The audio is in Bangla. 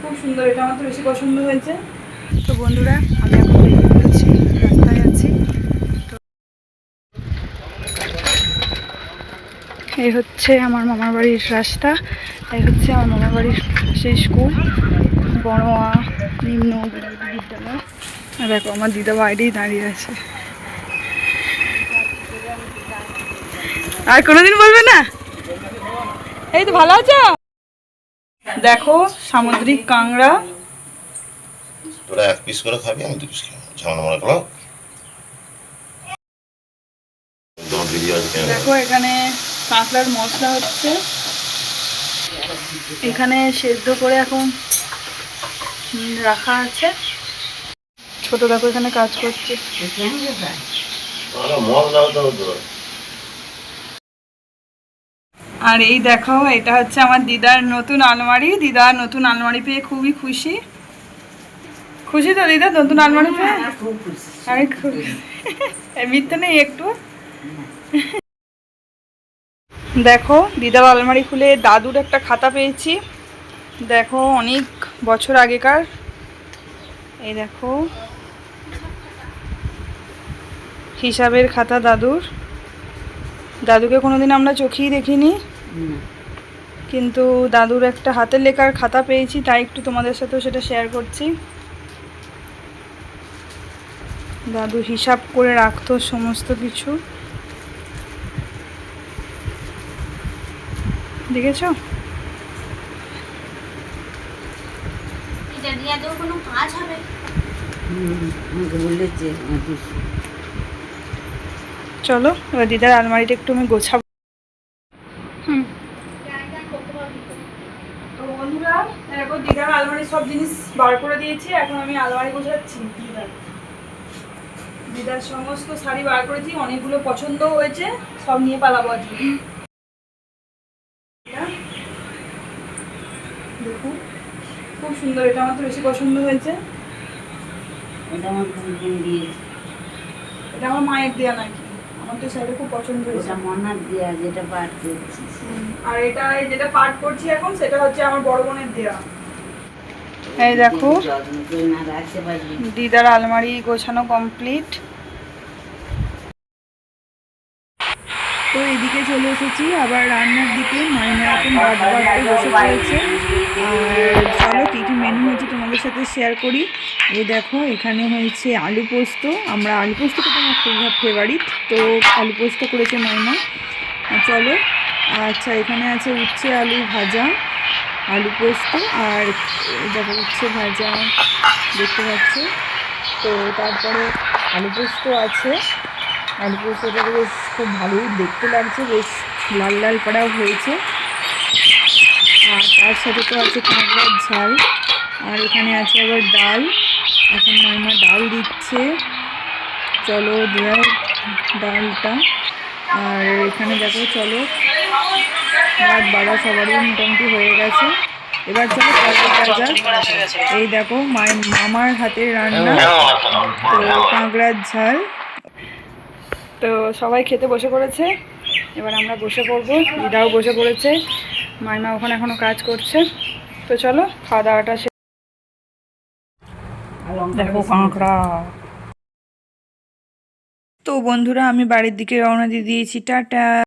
খুব সুন্দর, এটা আমার তো বেশি পছন্দ হয়েছে। তো বন্ধুরা, আমি এখন রাস্তায় আছি। এই হচ্ছে আমার মামার বাড়ির রাস্তা, এই হচ্ছে আমার মামার বাড়ির সেই স্কুল, বড়োয়া, নিম্ন বিদ্যালয়। আর দেখো, আমার দিদা বাইরেই দাঁড়িয়ে আছে। আর কোনোদিন বলবে না? এই তো ভালো আছো? দেখো সামুদ্রিক কাংড়া তোরা এক পিস করে খাবি আমি দু পিস খাব ঝামেলা মনে করো। দেখো এখানে কাঁকড়ার মশলা হচ্ছে। এখানে সেদ্ধ করে এখন রাখা আছে। ছোট দেখো এখানে কাজ করছে। তো আর এই দেখো এটা হচ্ছে আমার দিদার নতুন আলমারি। দিদার নতুন আলমারি পেয়ে খুবই খুশি। খুশি তো দিদা নতুন আলমারি পেয়ে? আমি এই মিথ্যে নেই একটু। দেখো দিদার আলমারি খুলে দাদুর একটা খাতা পেয়েছি। দেখো অনেক বছর আগেকার। এই দেখো। হিসাবের খাতা দাদুর। দাদুকে কোনোদিন আমরা চোখেই দেখিনি। কিন্তু দাদুর একটা হাতের লেখার খাতা পেয়েছি তাই একটু তোমাদের সাথেও সেটা শেয়ার করছি। দাদু হিসাব করে রাখতো সমস্ত কিছু। দেখেছ? এটা দিয়ে তো কোনো কাজ হবে। বলেছে চলো এবার দিদার আলমারিটা একটু আমি গোছাবো। তো বন্ধুরা দেখো দিদার আলমারি সব জিনিস বার করে দিয়েছি এখন আমি আলমারি গোছাচ্ছি। দিদার দিদার সমস্ত শাড়ি বার করেছি অনেকগুলো পছন্দ হয়েছে সব নিয়ে পালাবো আজকে। দেখুন খুব সুন্দর এটা আমার তো বেশি পছন্দ হয়েছে। এটা আমার মায়ের দেয়া নাকি? আমার তো শাড়িটা খুব পছন্দ হয়েছে। মনার দেয়া যেটা আর এটা যেটা করছি এখন সেটা হচ্ছে আমার বড় বোনের দেয়া। এই দেখো। দিদার আলমারি গোছানো কমপ্লিট তো এদিকে চলে এসেছি, আবার রান্নার দিকে মাইনা এখন ভাত বাড়তে বসে পড়েছে। আর চলো কী কী মেনু হয়েছে তোমাদের সাথে শেয়ার করি। এই দেখো, এখানে হয়েছে আলু পোস্ত। আমরা আলু পোস্ত তো আমার খুব ফেভারিট তো আলু পোস্ত করেছে মাইনা চলো আচ্ছা এখানে আছে উচ্ছে আলু ভাজা, আলু পোস্ত, আর দেখো উচ্ছে ভাজা, দেখতে পাচ্ছ? তো তারপরে আলু পোস্ত আছে। আলু বেশ খুব ভালোই দেখতে লাগছে, বেশ লাল লাল করাও হয়েছে। আর তার সাথে তো আছে কাঁকড়ার ঝাল, আর এখানে আছে আবার ডাল। এখন মাইমা ডাল দিচ্ছে। চলো দেওয়ার ডালটা। আর এখানে দেখো, চলো। ভাত বাড়া সবারই মোটামুটি হয়ে গেছে। এবার চলো এই দেখো মায়ের মামার হাতের রান্না। তো কাঁকড়ার ঝাল। তো সবাই খেতে বসে পড়েছে। এবার আমরা বসে পড়ব, দিদাও বসে পড়েছে, মাইমা ওখানে এখনও কাজ করছে। তো চলো খাওয়া দাওয়াটা সে- তো বন্ধুরা, আমি বাড়ির দিকে রওনা দিয়ে দিয়েছি, টাটা।